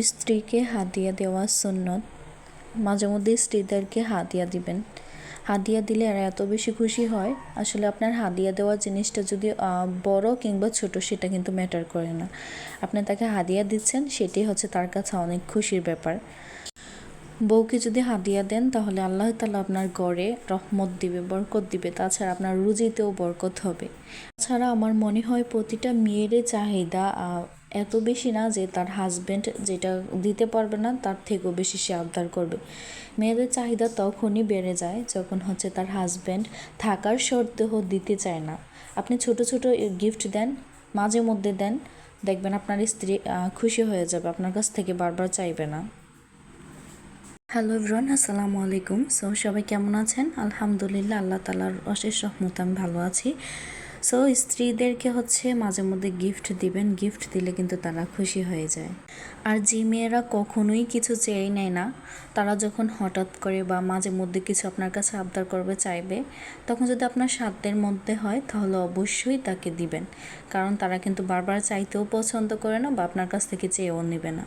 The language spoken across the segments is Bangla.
স্ত্রীকে হাদিয়া দেওয়া সুন্নত। মাঝে মধ্যে স্ত্রীদেরকে হাদিয়া দিবেন। হাদিয়া দিলে এরা এত বেশি খুশি হয়। আসলে আপনার হাদিয়া দেওয়ার জিনিসটা যদি বড় কিংবা ছোট, সেটা কিন্তু ম্যাটার করে না। আপনি তাকে হাদিয়া দিচ্ছেন, সেটাই হচ্ছে তার কাছে অনেক খুশির ব্যাপার। বউকে যদি হাদিয়া দেন, তাহলে আল্লাহ তালা আপনার গড়ে রহমত দিবে, বরকত দিবে। তাছাড়া আপনার রুজিতেও বরকত হবে। তাছাড়া আমার মনে হয় প্রতিটা মেয়েরই চাহিদা এত বেশি না যে তার হাজব্যান্ড যেটা দিতে পারবে না, তার থেকেও বেশি সে আবদার করবে। মেয়েদের চাহিদা তখনই বেড়ে যায় যখন হচ্ছে তার হাজব্যান্ড থাকার সত্ত্বেও দিতে চায় না। আপনি ছোট ছোট গিফট দেন, মাঝে মধ্যে দেন, দেখবেন আপনার স্ত্রী খুশি হয়ে যাবে, আপনার কাছ থেকে বারবার চাইবে না। হ্যালো ইব্রান আসসালামু আলাইকুম। সো সবাই কেমন আছেন? আলহামদুলিল্লাহ, আল্লাহ তালার অশেষ রহমত আমি ভালো আছি। সো স্ত্রীদেরকে হচ্ছে মাঝে মধ্যে গিফট দিবেন। গিফট দিলে কিন্তু তারা খুশি হয়ে যায়। আর যে মেয়েরা কখনোই কিছু চেয়ে নেয় না, তারা যখন হঠাৎ করে বা মাঝে মধ্যে কিছু আপনার কাছে আবদার করবে, চাইবে, তখন যদি আপনার সাধ্যের মধ্যে হয়, তাহলে অবশ্যই তাকে দিবেন। কারণ তারা কিন্তু বারবার চাইতেও পছন্দ করে না বা আপনার কাছ থেকে চেয়েও নেবে না।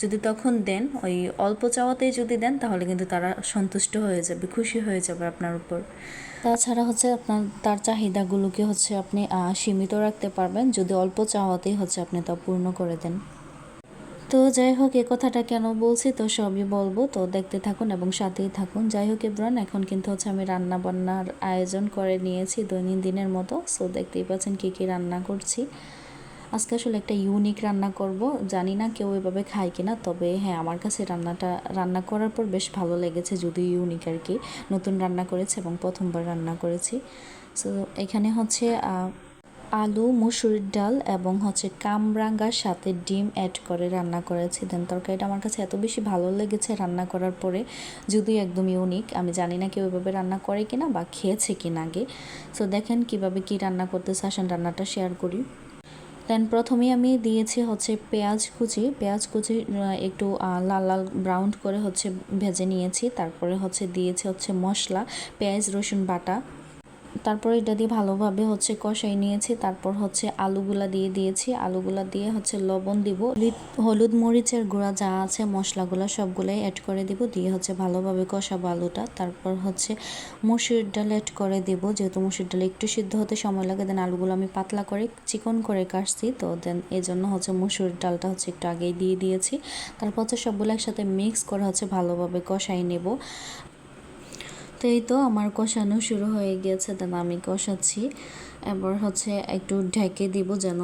যদি তখন দেন, ওই অল্প চাওয়াতেই যদি দেন, তাহলে কিন্তু তারা সন্তুষ্ট হয়ে যাবে, খুশি হয়ে যাবে আপনার উপর। তাছাড়া হচ্ছে আপনার, তার চাহিদাগুলোকে হচ্ছে আপনি সীমিত রাখতে পারবেন। যদি অল্প চাওয়াতেই হচ্ছে আপনি তা পূর্ণ করে দেন। তো যাই হোক, এ কথাটা কেন বলছি তো সবই বলব। তো দেখতে থাকুন এবং সাথেই থাকুন। যাই হোক এব্রন, এখন কিন্তু হচ্ছে আমি রান্না বান্নার আয়োজন করে নিয়েছি দৈনন্দিনের মতো। সো দেখতেই পাচ্ছেন কী কী রান্না করছি। আজকে আসলে একটা ইউনিক রান্না করব। জানি না কেউ এভাবে খায় কিনা, তবে হ্যাঁ আমার কাছে রান্নাটা, রান্না করার পর বেশ ভালো লেগেছে, যদিও ইউনিক আর কি নতুন রান্না করেছি এবং প্রথমবার রান্না করেছি। সো এখানে হচ্ছে আলু মুসুরির ডাল এবং হচ্ছে কামরাঙ্গার সাথে ডিম অ্যাড করে রান্না করেছি। দেন তরকারিটা আমার কাছে এত বেশি ভালো লেগেছে রান্না করার পরে, যদিও একদম ইউনিক আমি জানি না কেউ এভাবে রান্না করে কিনা বা খেয়েছে কিনা আগে। সো দেখেন কীভাবে কি রান্না করতে আসেন রান্নাটা শেয়ার করি। দেন প্রথমেই আমি দিয়েছি হচ্ছে পেঁয়াজ কুচি। পেঁয়াজ কুচি একটু লাল লাল ব্রাউন করে হচ্ছে ভেজে নিয়েছি। তারপরে হচ্ছে দিয়েছি হচ্ছে মশলা, পেঁয়াজ, রসুন বাটা। তারপর এটা দিয়ে ভালোভাবে হচ্ছে কষাই নিয়েছি। তারপর হচ্ছে আলুগুলা দিয়ে দিয়েছি। আলুগুলা দিয়ে হচ্ছে লবণ দিব। হলুদ মরিচের গুঁড়া যা আছে, মশলাগুলো সবগুলোই অ্যাড করে দিব। দিয়ে হচ্ছে ভালোভাবে কষাবো আলুটা। তারপর হচ্ছে মুসুর ডাল অ্যাড করে দিব। যেহেতু মুসুর ডাল একটু সিদ্ধ হতে সময় লাগে দেন আলুগুলো আমি পাতলা করে চিকন করে কাটছি। তো দেন এই জন্য হচ্ছে মুসুর ডালটা হচ্ছে একটু আগেই দিয়ে দিয়েছি। তারপর হচ্ছে সবগুলো একসাথে মিক্স করে হচ্ছে ভালোভাবে কষাই নেব। এই তো আমার কষানো শুরু হয়ে গিয়েছে দেন আমি কষাচ্ছি। এবার হচ্ছে একটু ঢেকে দিব যেন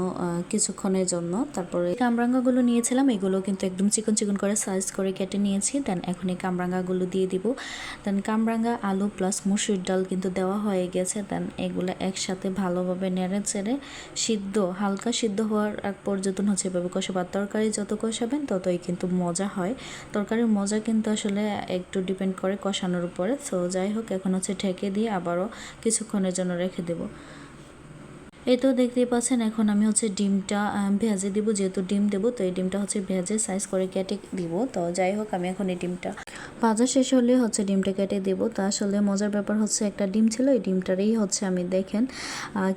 কিছুক্ষণের জন্য। তারপরে কামরাঙ্গাগুলো নিয়েছিলাম, এগুলো কিন্তু একদম চিকন চিকন করে সাইজ করে কেটে নিয়েছি। দেন এখন এই কামরাঙ্গাগুলো দিয়ে দিব। দেন কামরাঙ্গা, আলু প্লাস মুসুর ডাল কিন্তু দেওয়া হয়ে গেছে। দেন এগুলো একসাথে ভালোভাবে নেড়ে চেড়ে সিদ্ধ, হালকা সিদ্ধ হওয়ার এক পর্যন্ত হচ্ছে এভাবে কষাবার তরকারি যত কষাবেন ততই কিন্তু মজা হয়। তরকারির মজা কিন্তু আসলে একটু ডিপেন্ড করে কষানোর উপরে। সো যাই হোক, এখন হচ্ছে ঢেকে দিয়ে আবারও কিছুক্ষণের জন্য রেখে দেবো। এই তো দেখতেই পাচ্ছেন, এখন আমি হচ্ছে ডিমটা ভেজে দিব, যেহেতু ডিম দেবো, তো এই ডিমটা হচ্ছে ভেজে সাইজ করে কেটে দিব। তো যাই হোক, আমি এখন এই ডিমটা ভাজা শেষ হলে হচ্ছে ডিমটা কেটে দেবো। তা আসলে মজার ব্যাপার হচ্ছে একটা ডিম ছিল, এই ডিমটারই হচ্ছে আমি দেখেন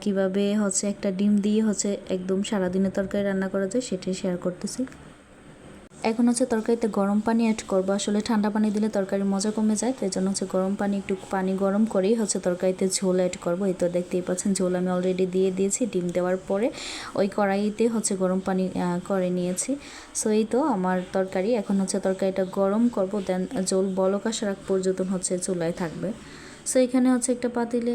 কীভাবে হচ্ছে একটা ডিম দিয়ে হচ্ছে একদম সারাদিনের তরকারি রান্না করা যায়, সেটাই শেয়ার করতেছি। এখন হচ্ছে তরকারিতে গরম পানি অ্যাড করব। আসলে ঠান্ডা পানি দিলে তরকারির মজা কমে যায়, তাই জন্য হচ্ছে গরম পানি একটু পানি গরম করেই হচ্ছে তরকারিতে ঝোল অ্যাড করব। এই তো দেখতেই পাচ্ছেন, ঝোল আমি অলরেডি দিয়ে দিয়েছি, ডিম দেওয়ার পরে ওই কড়াইতে হচ্ছে গরম পানি করে নিয়েছি। সো এই তো আমার তরকারি। এখন হচ্ছে তরকারিটা গরম করব দেন ঝোল বলক আগ পর্যন্ত হচ্ছে চুলায় থাকবে। সো এখানে হচ্ছে একটা পাতিলে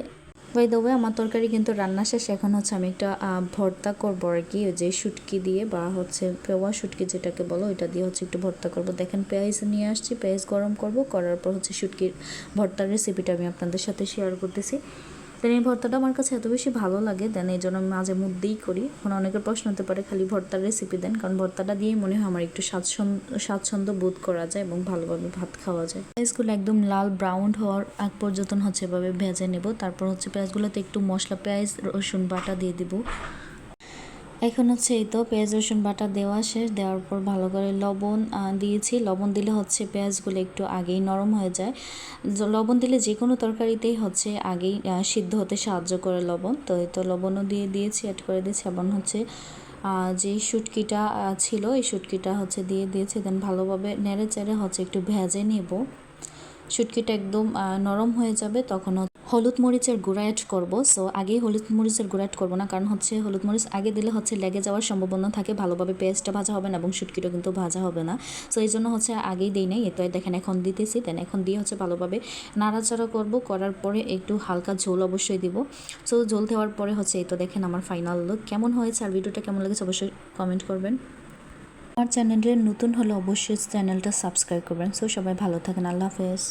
বাই দ্য ওয়ে আমার তরকারি কিন্তু রান্না শেষ। এখন হচ্ছে আমি একটা ভর্তা করব আর কি যে শুটকি দিয়ে বা হচ্ছে পেওয়া শুটকি যেটাকে বলো, ওইটা দিয়ে হচ্ছে একটু ভর্তা করব। দেখেন পেঁয়াজ নিয়ে আসছি, পেঁয়াজ গরম করব, করার পর হচ্ছে শুটকির ভর্তার রেসিপিটা আমি আপনাদের সাথে শেয়ার করতেছি। দেন এই ভর্তাটা আমার কাছে এত বেশি ভালো লাগে, দেন এই জন্য আমি মাঝে মধ্যেই করি। এখন অনেকের প্রশ্ন হতে পারে, খালি ভর্তার রেসিপি দেন, কারণ ভর্তাটা দিয়েই মনে হয় আমার একটু স্বাচ্ছন্দ্য স্বাচ্ছন্দ্য বোধ করা যায় এবং ভালোভাবে ভাত খাওয়া যায়। পেঁয়াজগুলো একদম লাল ব্রাউন হওয়ার আগ পর্যন্ত হচ্ছে এভাবে ভেজে নেব। তারপর হচ্ছে পেঁয়াজগুলোতে একটু মশলা, পেঁয়াজ, রসুন বাটা দিয়ে দিব। এখন হচ্ছে এই তো পেঁয়াজ, রসুন বাটা দেওয়া শেষ। দেওয়ার পর ভালো করে লবণ দিয়েছি। লবণ দিলে হচ্ছে পেঁয়াজগুলো একটু আগেই নরম হয়ে যায়। লবণ দিলে যে কোনো তরকারিতেই হচ্ছে আগেই সিদ্ধ হতে সাহায্য করে লবণ। তো এই তো লবণও দিয়ে দিয়েছি অ্যাড করে দিয়েছি। এবং হচ্ছে যে শুটকিটা ছিল, এই শুটকিটা হচ্ছে দিয়ে দিয়েছি। দেন ভালোভাবে নেড়ে চেড়ে হচ্ছে একটু ভেজে নেব। শুটকিটা একদম নরম হয়ে যাবে, তখন হলুদ মরিচের গুঁড়া করব। সো আগেই হলুদ মরিচের গুঁড়া অ্যাড করব না, কারণ হচ্ছে হলুদ মরিচ আগে দিলে হচ্ছে লেগে যাওয়ার সম্ভাবনা থাকে, ভালোভাবে পেঁয়াজটা ভাজা হবে না এবং শুটকিটা কিন্তু ভাজা হবে না। সো এই জন্য হচ্ছে আগেই দিই নাই, এতো দেখেন এখন দিতেছি দেন এখন দিয়ে হচ্ছে ভালোভাবে নাড়াচাড়া করব। করার পরে একটু হালকা ঝোল অবশ্যই দিব। সো ঝোল দেওয়ার পরে হচ্ছে এই তো দেখেন আমার ফাইনাল লুক কেমন হয়েছে আর ভিডিওটা কেমন লেগেছে অবশ্যই কমেন্ট করবেন। আমার চ্যানেলে নতুন হলে অবশ্যই চ্যানেলটা সাবস্ক্রাইব করবেন। সো সবাই ভালো থাকেন, আল্লাহ হাফেজ।